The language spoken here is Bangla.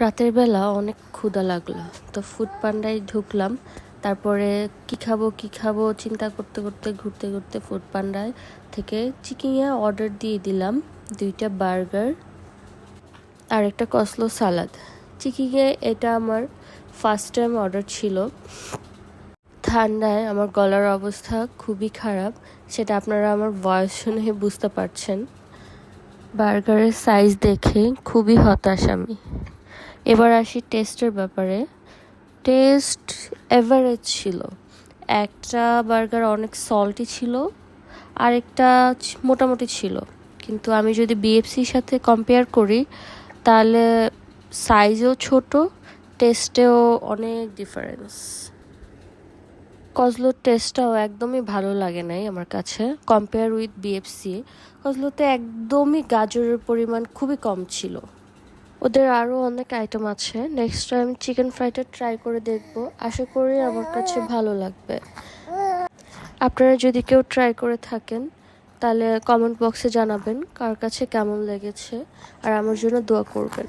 রাতের বেলা অনেক ক্ষুধা লাগল। তো ফুড পান্ডায় ঢুকলাম। তারপরে কি খাব কি খাব, চিন্তা করতে করতে, ঘুরতে ঘুরতে ফুড পান্ডায় থেকে চিকিংয়ে অর্ডার দিয়ে দিলাম। দুইটা বার্গার আর একটা কসলো সালাদ চিকিংয়ে এটা আমার ফার্স্ট টাইম অর্ডার ছিল। ঠান্ডায় আমার গলার অবস্থা খুবই খারাপ। সেটা আপনারা আমার ভয়েস শুনে বুঝতে পারছেন। বার্গারের সাইজ দেখে খুবই হতাশ আমি। এবার আসি টেস্টের ব্যাপারে। টেস্ট এভারেজ ছিল। একটা বার্গার অনেক সল্টি ছিল, আরেকটা মোটামুটি ছিল। কিন্তু আমি যদি বিএফসির সাথে কম্পেয়ার করি, তাহলে সাইজও ছোট টেস্টেও অনেক ডিফারেন্স কজলোর টেস্টটাও একদমই ভালো লাগে নাই আমার কাছে কম্পেয়ার উইথ বিএফসি কজলোতে একদমই গাজরের পরিমাণ খুবই কম ছিল। ওদের আরও অনেক আইটেম আছে। নেক্সট টাইম চিকেন ফ্রাইটা ট্রাই করে দেখব। আশা করি আমার কাছে ভালো লাগবে। আপনারা যদি কেউ ট্রাই করে থাকেন, তাহলে কমেন্ট বক্সে জানাবেন কার কাছে কেমন লেগেছে। আর আমার জন্য দোয়া করবেন।